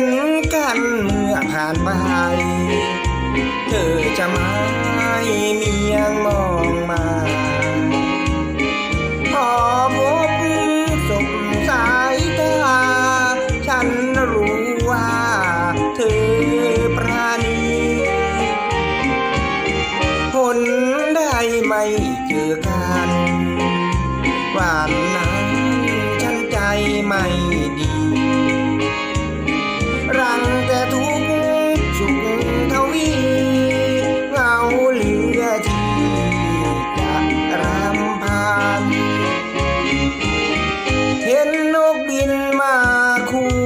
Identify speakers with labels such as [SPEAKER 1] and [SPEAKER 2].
[SPEAKER 1] นกันเมื่อผ่านไป เธอจะไม่มียังมองมาพอพบสมสายตาฉันรู้ว่าเธอปราณีผลได้ไม่เจอกันหวาน 大哭